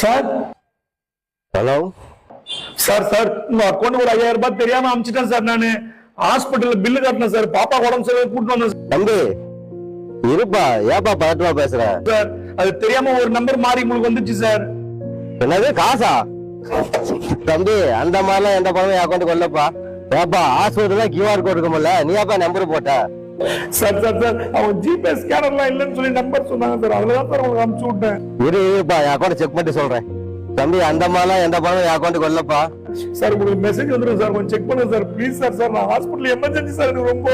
Sir? Hello? Sir sir உங்க account ஒரு ஐயாயிரம் ரூபாய் தெரியாம அமிச்சிட்டேன் சார் நானு. ஹாஸ்பிட்டல்ல பில்லு கட்டினேன் சார். பாப்பா உடம்பு சரியாக கூட்டு வந்தேன் தம்பி இருப்பா ஏப்பா பதட்டமா பேசுற? சார் அது தெரியாம ஒரு நம்பர் மாறி உங்களுக்கு வந்துச்சு சார். என்னது காசா? தம்பி அந்த மாதிரிலாம் எந்த பணமும் என் அக்கௌண்ட் கொல்லப்பா ஏப்பா ஹாஸ்பிட்டல் கியூஆர் கோட் இருக்கும்ல நீ ஏப்பா நம்பர் போட்ட? சார் சார் சார் அவங்க ஜிபே ஸ்கேனர்லாம் இல்லைன்னு சொல்லி நம்பர் சொன்னாங்க சார் அதுல தான் சார் உங்களுக்கு அனுப்பிச்சு விட்டேன். இரு இருப்பா என் அக்கௌண்ட் செக் பண்ணிட்டு சொல்றேன். தம்பி அந்த மாதிரிலாம் எந்த பணமும் என் அக்கௌண்ட் கொல்லப்பா சார் உங்களுக்கு மெசேஜ் வந்துடும் சார் கொஞ்சம் செக் பண்ணுங்க சார் ப்ளீஸ் சார் சார் நான் ஹாஸ்பிட்டல் எமர்ஜென்சி சார் எனக்கு ரொம்ப.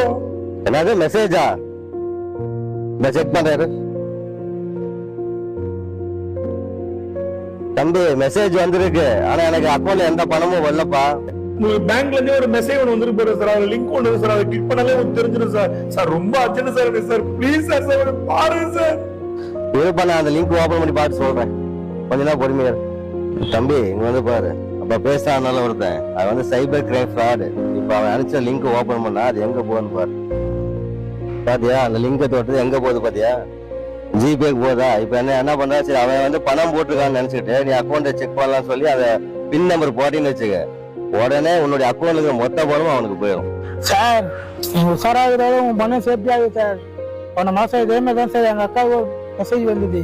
என்னது மெசேஜா இந்த செக் பண்றாரு தம்பி மெசேஜ் வந்திருக்கு. ஆனா எனக்கு அக்கௌண்ட்ல எந்த பணமும் வரலப்பா. பேங்க்ல இருந்தே ஒரு மெசேஜ் ஒன்று வந்துருக்கு பாரு சார் அதுல லிங்க் ஒன்று சார் அதை கிளிக் பண்ணாலே உங்களுக்கு தெரிஞ்சிடும் சார் சார் ரொம்ப urgent sir sir please sir sir பாருங்க சார் இருப்பா நான் அந்த லிங்க் ஓபன் பண்ணி பார்த்து சொல்றேன். கொஞ்ச நாள் பொறுமையா தம்பி இங்க வந்து பாரு. அப்ப பேசாதனால ஒருத்தன். அது வந்து சைபர் கிரைம் ஃப்ராடு இப்ப அவன் அனுப்பிச்ச லிங்க் ஓபன் பண்ணா அது எங்க போகுதுன்னு பாரு. பாத்தியா? அந்த லிங்கை தொட்டது எங்க போகுது பாத்தியா? ஜிபேக்கு போதா? இப்ப என்ன என்ன பண்றா? சரி அவன் வந்து பணம் போட்டிருக்கான்னு நினைச்சிட்டு நீ அக்கௌண்ட்டை செக் பண்ணலாம்னு சொல்லி அதை பின் நம்பர் போட்டின்னு வச்சுக்க. உடனே உன்னுடைய அக்கௌண்ட்டுக்கு மொத்த பணமும் அவனுக்கு போயிடும் சார் நீங்க உஷாராகிறதால உங்க மனம் சேஃப்டி ஆகுது சார் போன மாசம் இதே மாதிரி தான் சார் எங்க அக்காவுக்கு மெசேஜ் வந்தது.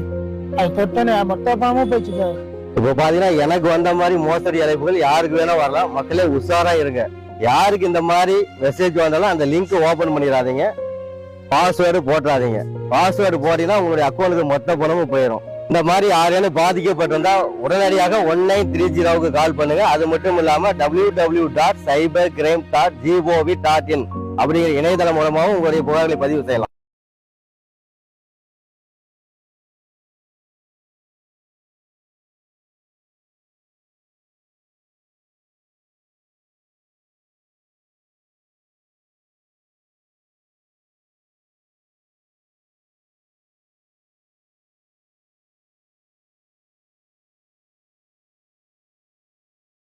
அது தொட்டனே மொத்த பணமும் போயிடுச்சு சார் இப்ப பாத்தீங்கன்னா எனக்கு வந்த மாதிரி மோசடி அழைப்புகள் யாருக்கு வேணா வரலாம். மக்களே உஷாரா இருங்க. யாருக்கு இந்த மாதிரி மெசேஜ் வந்தாலும் அந்த லிங்க் ஓபன் பண்ணிடாதீங்க. பாஸ்வேர்டு போட்டுறாதீங்க. பாஸ்வேர்டு போட்டீங்கன்னா உங்களுடைய அக்கௌண்ட்டுக்கு மொத்த பணமும் போயிடும் இந்த மாதிரி யாரேனும் பாதிக்கப்பட்டிருந்தா உடனடியாக ஒன் நைன் த்ரீ ஜீரோவுக்கு கால் பண்ணுங்க. அது மட்டும் இல்லாம W W dot cyber crime dot G O V dot in அப்படிங்கிற இணையதளம் மூலமாகவும் உங்களுடைய புகார்களை பதிவு செய்யலாம்.